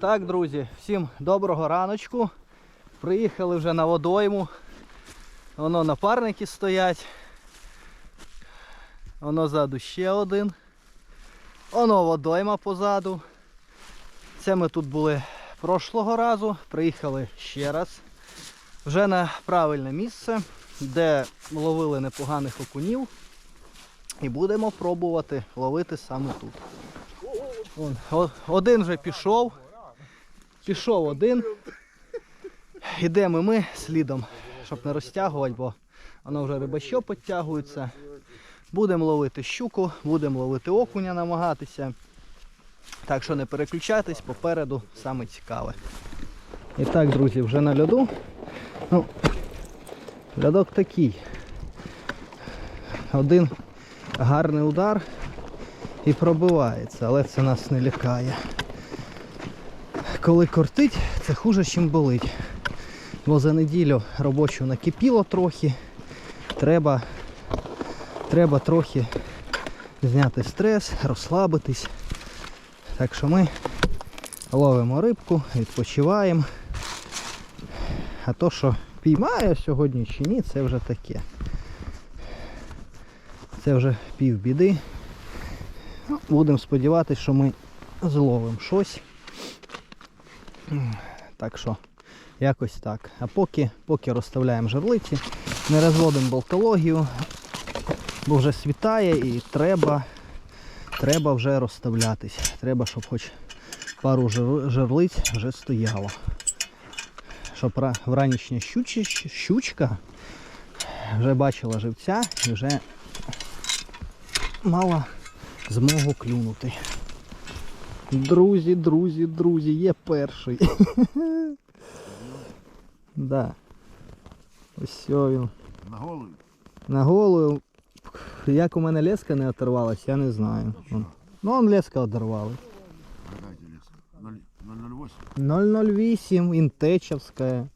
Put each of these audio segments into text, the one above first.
так, друзі, всім доброго раночку. Приїхали вже на водойму. Воно напарники стоять. Воно ззаду ще один. Воно водойма позаду. Це ми тут були прошлого разу. Приїхали ще раз. Вже на правильне місце, де ловили непоганих окунів. І будемо пробувати ловити саме тут. Один вже пішов. Пішов один. Ідемо ми слідом, щоб не розтягувати, бо воно вже рибащо підтягується. Будемо ловити щуку, будемо ловити окуня намагатися. Так що не переключайтесь, попереду саме цікаве. І так, друзі, вже на льоду. Ну, льодок такий. Один гарний удар і пробивається, але це нас не лякає. Коли кортить, це хуже, ніж болить. Бо за неділю робочу накипіло трохи. Треба, треба трохи зняти стрес, розслабитись. Так що ми ловимо рибку, відпочиваємо. А то, що піймає сьогодні чи ні, це вже таке. Це вже пів біди. Ну, Будемо сподіватися, що ми зловимо щось. Так що, якось так. А поки, поки розставляємо жерлиці, не розводимо болтологію, бо вже світає і треба, треба вже розставлятись. Треба, щоб хоч пару жерлиць вже стояло. Щоб вранішня щучі- щучка вже бачила живця і вже мала змогу клюнути. Друзі, друзі, друзі, є перший. да. Ось сьо він. На голову? На голову. Як у мене леска не оторвалась, я не знаю. Вон. Ну, он леска одорвали. Дайте лес. 008. 008 інтечевська.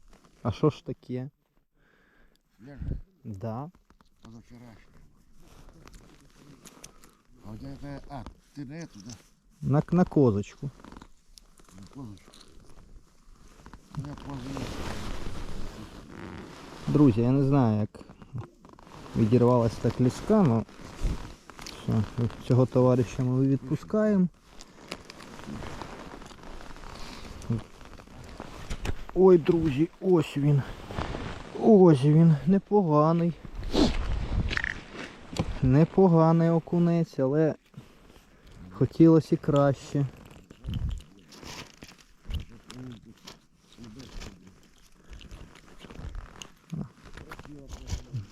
А що ж таке? Я Да. позавчорашний. А у тебя это... А, ты на эту, да? На, на козочку. На козочку. Друзі, я не знаю, як відірвалась так ліска, але все, цього товариша ми відпускаємо. Ой, друзі, ось він. Ось він, непоганий. Непоганий окунець, але хотілося і краще.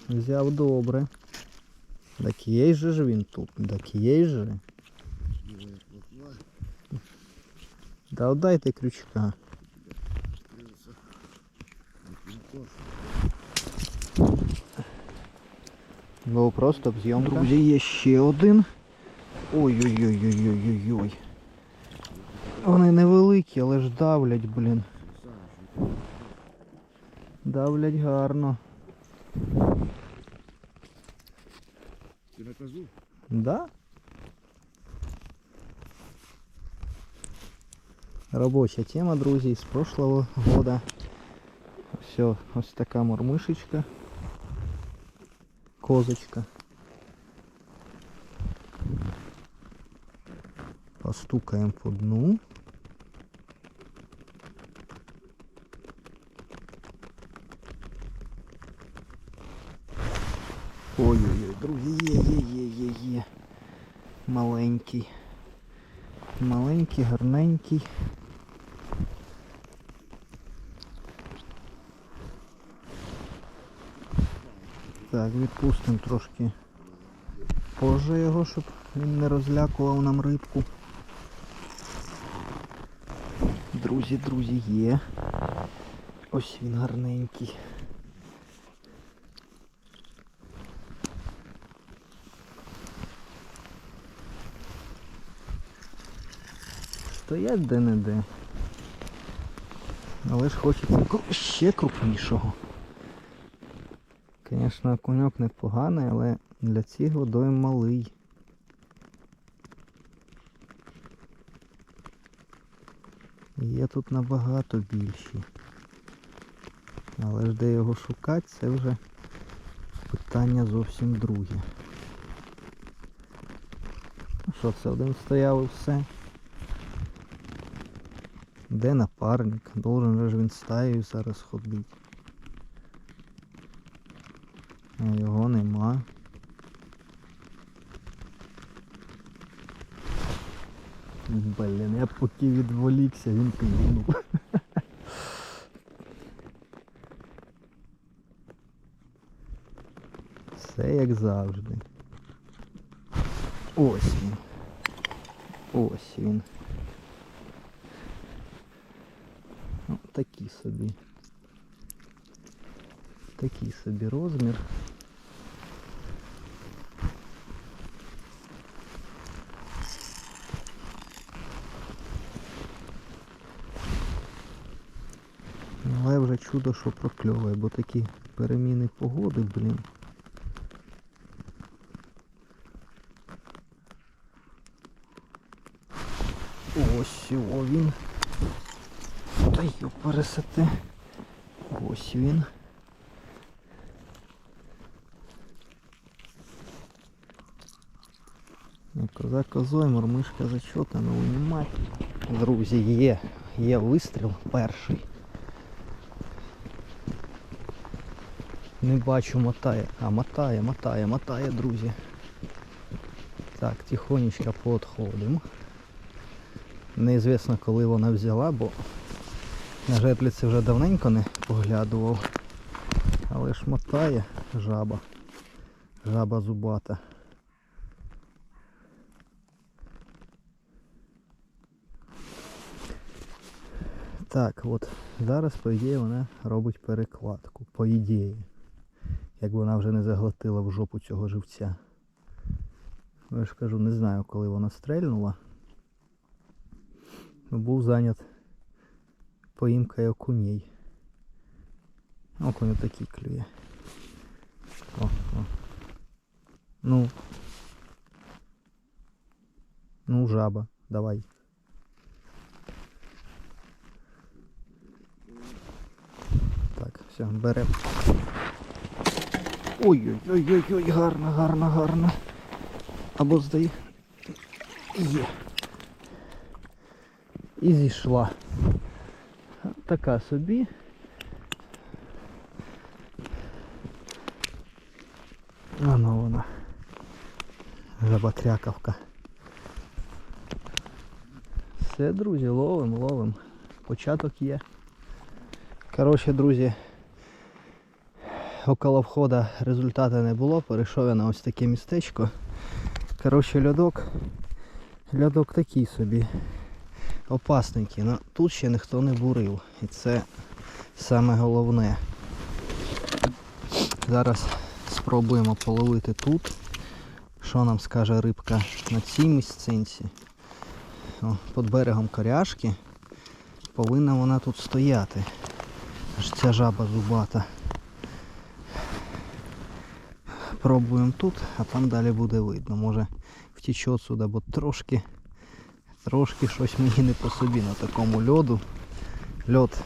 Взяв добре. Так є же ж він тут. Так є же. Да дайте крючка. Бо просто зйомка. Друзі, є ще один. Ой-ой-ой-ой-ой-ой-ой. Вони невеликі, але ж давлять, блін. Давлять гарно. Ты на козу? Да? Робоча тема, друзі, з прошлого года. Все, ось така мормишечка. Козочка. Постукаємо по дну. Ой-ой-ой, друзі, є, є, є, є. Маленький. Маленький, гарненький. Так, відпустимо трошки позже його, щоб він не розлякував нам рибку. Друзі, друзі, є. Ось він гарненький. Стоять де-не-де. Але ж хочеться ще крупнішого. Звісно, окуньок непоганий, але для цих водойм малий. Є тут набагато більші. Але ж де його шукати, це вже питання зовсім друге. Ну що, це один стояв і все. Де напарник? Должен же він стаєю зараз ходити. А його нема. Блін, я поки відволікся, він клюнув. Все як завжди. Ось він. Ось він. Ну, такий собі. Такий собі розмір. Чудо, що прокльовує, бо такі переміни погоди, блін. Ось його він. Та йо пересете. Ось він. Ну, Коза козой, мормишка зачота, ну винімать. Друзі, є, є вистріл перший. Не бачу, мотає. А, мотає, мотає, мотає, друзі. Так, тихонечко поотходимо. Неізвісно, коли вона взяла, бо на жерліці вже давненько не поглядував. Але ж мотає жаба. Жаба зубата. Так, от зараз, по ідеї, вона робить перекладку. По ідеї. Як вона вже не заглотила в жопу цього живця. Ну, Я ж кажу, не знаю, коли вона стрельнула. Був зайнят поїмкою окуней. Окунь такий клює. О, о. Ну. Ну, жаба, давай. Так, все, берем. Ой-ой-ой-ой, гарно, гарно, гарно. Або здає. Є. І зійшла. Така собі. Воно вона. Жаботряковка. Все, друзі, ловим, ловим. Початок є. Коротше, друзі, около входа результату не було. Перейшов я на ось таке містечко. Коротше, льодок. Льодок такий собі. Опасненький. Ну, тут ще ніхто не бурив. І це саме головне. Зараз спробуємо половити тут. Що нам скаже рибка на цій місцинці. О, під берегом коряшки. Повинна вона тут стояти. Аж ця жаба зубата. Пробуємо тут, а там далі буде видно. Може втіче сюди, бо трошки, трошки щось мені не по собі на такому льоду. Льод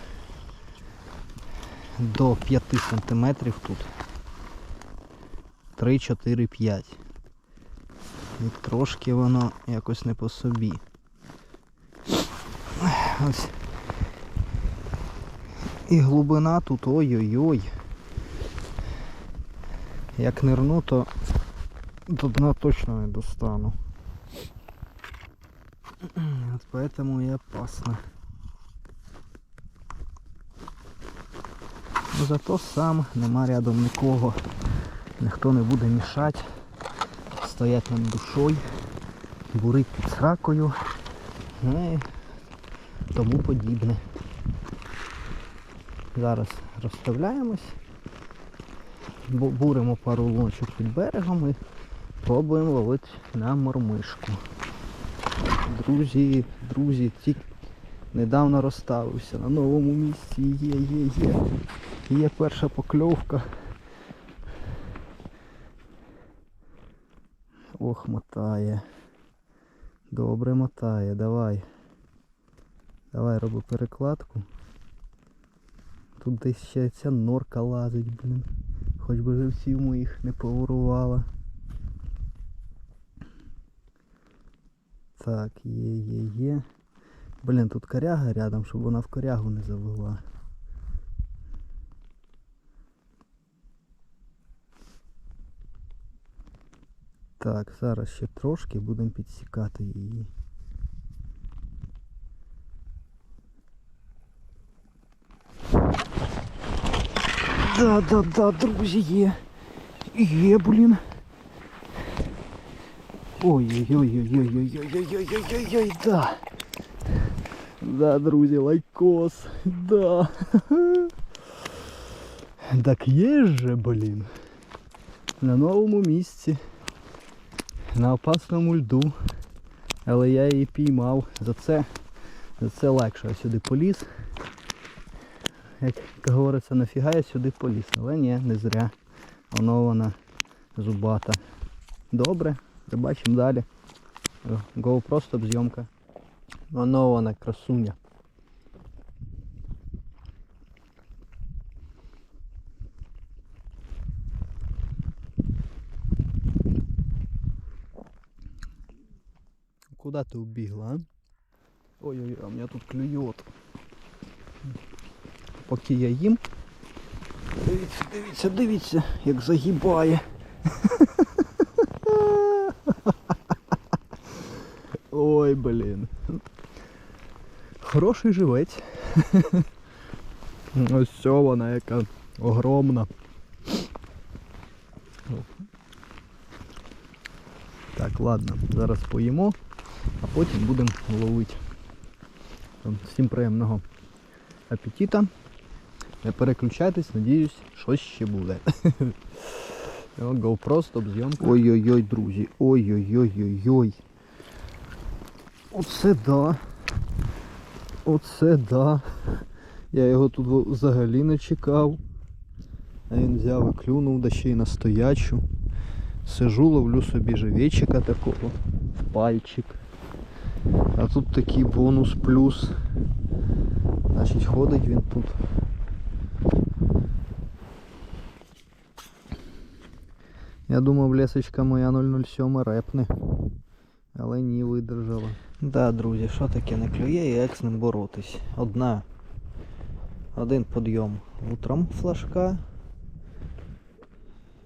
до 5 сантиметрів тут. 3, 4, 5. І трошки воно якось не по собі. Ось. І глибина тут ой-ой-ой. Як нирну, то до дна точно не достану. От поэтому і опасно. Ну, Зато сам нема рядом нікого. Ніхто не буде мішати. Стоять над душою, бурить під сракою. Ну і тому подібне. Зараз розставляємось, буримо пару луночок під берегом і пробуємо ловити на мормишку. Друзі, друзі, тільки недавно розставився на новому місці. Є, є, є. Є перша покльовка. Ох, мотає. Добре мотає, давай. Давай роби перекладку. Тут десь ще ця норка лазить, блін. Хоч би живців моїх не поворувала. Так, є, є, є. Блін, тут коряга рядом, щоб вона в корягу не завела. Так, зараз ще трошки будемо підсікати її. Да, да, да, друзі, є. Є, блін. Ой-ой-ой-ой-ой-ой-ой-ой-ой-ой-ой, да. Да, друзі, лайкос. Да. Так є же, блін. На новому місці. На опасному льду. Але я її піймав. За це, за це легше я сюди поліз. Як говориться, нафіга я сюди поліз. Але ні, не зря. Воно зубата. Добре, побачимо далі. Go просто зйомка. Воно красуня. Куда ты убігла, а? Ой-ой-ой, а меня тут клюет. Поки я їм. Дивіться, дивіться, дивіться, як загибає. Ой, блін. Хороший живець. Ось ця вона яка огромна. Так, ладно, зараз поїмо, а потім будемо ловити. Всім приємного апетита. Не переключайтесь, надіюсь, щось ще буде. GoPro, стоп зйомка. Ой-ой-ой, друзі. Ой-ой-ой-ой-ой. Оце да. Оце да. Я його тут взагалі не чекав. А він взяв і клюнув, да ще й на стоячу. Сижу, ловлю собі живечика такого в пальчик. А тут такий бонус плюс. Значить ходить він тут. Я думав, лесочка моя 007 репне. Але ні, видержала. Да, друзі, що таке не клює і як з ним боротись? Одна. Один підйом утром флажка.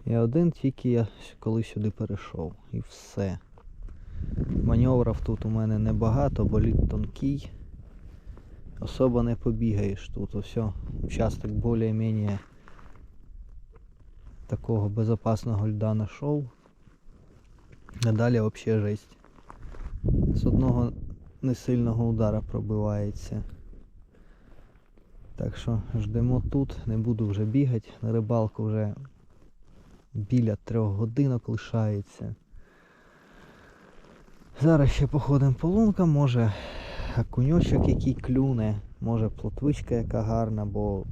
І один тільки я коли сюди перейшов. І все. Маневрів тут у мене небагато, бо лід тонкий. Особо не побігаєш тут. Все. Участок більш-менш такого безопасного льда знайшов. Далі взагалі жесть. З одного несильного удара пробивається. Так що ждемо тут, не буду вже бігати, на рибалку вже біля трьох годинок лишається. Зараз ще походимо по лункам, може окуньочок який клюне, може плотвичка яка гарна, бо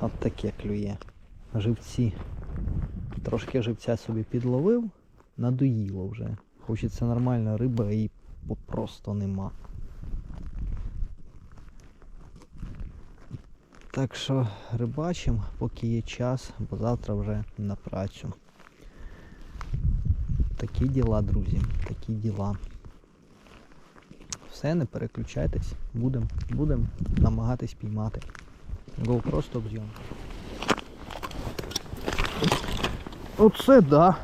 от таке клює. Живці. Трошки живця собі підловив, надоїло вже. Хочеться нормальна риба і просто нема. Так що рибачимо, поки є час, бо завтра вже на працю. Такі діла, друзі, такі діла. Все, не переключайтесь, будемо будем намагатись піймати. GoPro стоп зйомка. Оце да.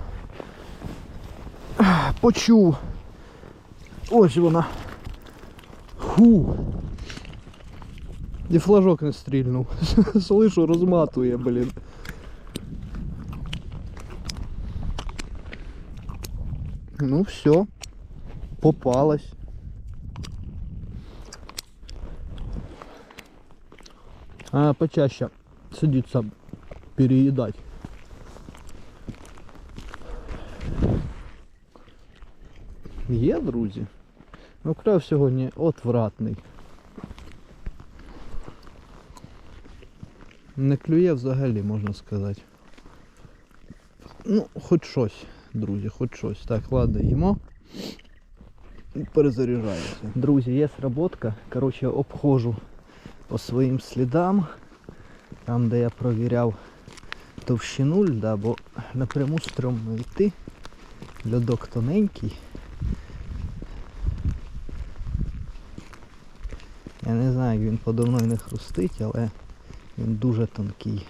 Почув. Ось вона. Фу. І флажок не стрільнув. Слышу, розматує, блін. Ну все. Попалась. А почаще сидіться переїдать. Є, друзі. Ну, крав сьогодні отвратний. Не клює взагалі, можна сказати. Ну, хоч щось, друзі, хоч щось. Так, ладно, їмо. перезаряджається. Друзі, є сработка. Коротше, обходжу по своїм слідам. Там, де я провіряв товщину льда, бо напряму стрьомно йти. Льодок тоненький. Я не знаю, він подо мною не хрустить, але він дуже тонкий.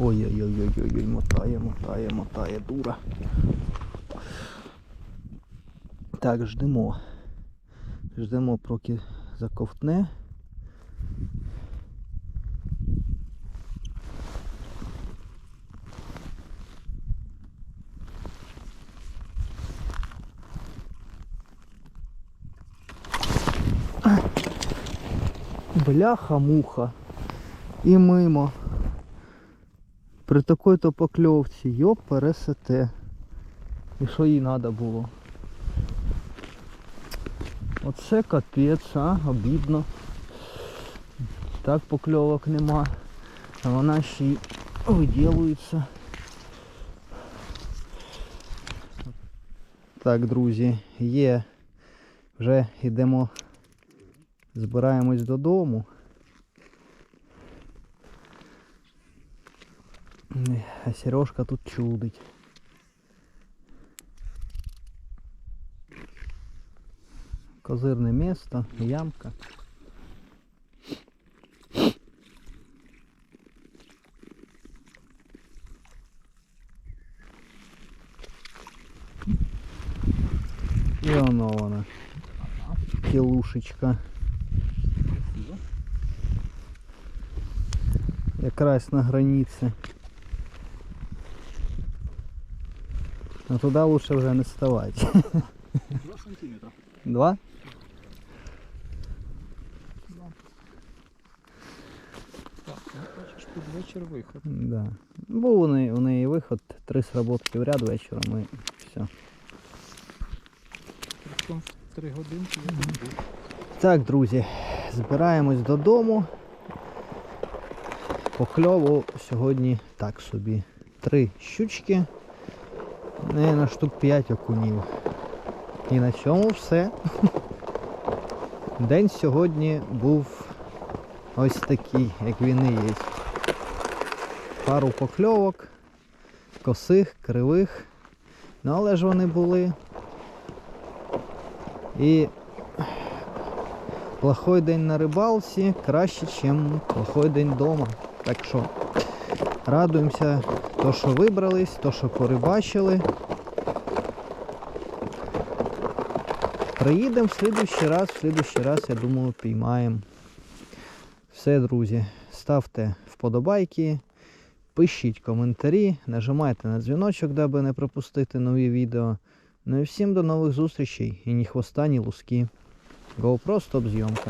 Ой-ой-ой-ой-ой, мотає, мотає, мотає, дура. Так, ждемо. Ждемо, поки заковтне. Бляха-муха. І мимо. При такой-то покльовці, йоп, пересете. І що їй треба було? Оце капець, а, обідно. Так покльовок нема. А вона ще й виділується. Так, друзі, є. Вже йдемо, збираємось додому. А Сережка тут чудить. Козирне місто, ямка. І воно вона. Кілушечка. Якраз на границі. А туди лучше вже не ставати. 2 сантиметра. Два? Так, ну бачиш, вечір виход. Да. Був у неї, у неї виход, три сработки в ряд вечором і все. 3 годинки я тут був. Так, друзі, збираємось додому. По кльову сьогодні так собі. Три щучки. Не на штук 5 окунів. І на цьому все. День сьогодні був ось такий, як він і є. Пару покльовок, косих, кривих. Ну але ж вони були. І плохой день на рибалці краще, ніж плохой день вдома. Так що радуємося, то, що вибрались, то, що порибачили. Приїдемо в слідущий раз, в слідущий раз, я думаю, піймаємо. Все, друзі, ставте вподобайки, пишіть коментарі, нажимайте на дзвіночок, даби не пропустити нові відео. Ну і всім до нових зустрічей. І ні хвоста, ні луски. GoPro стоп зйомка.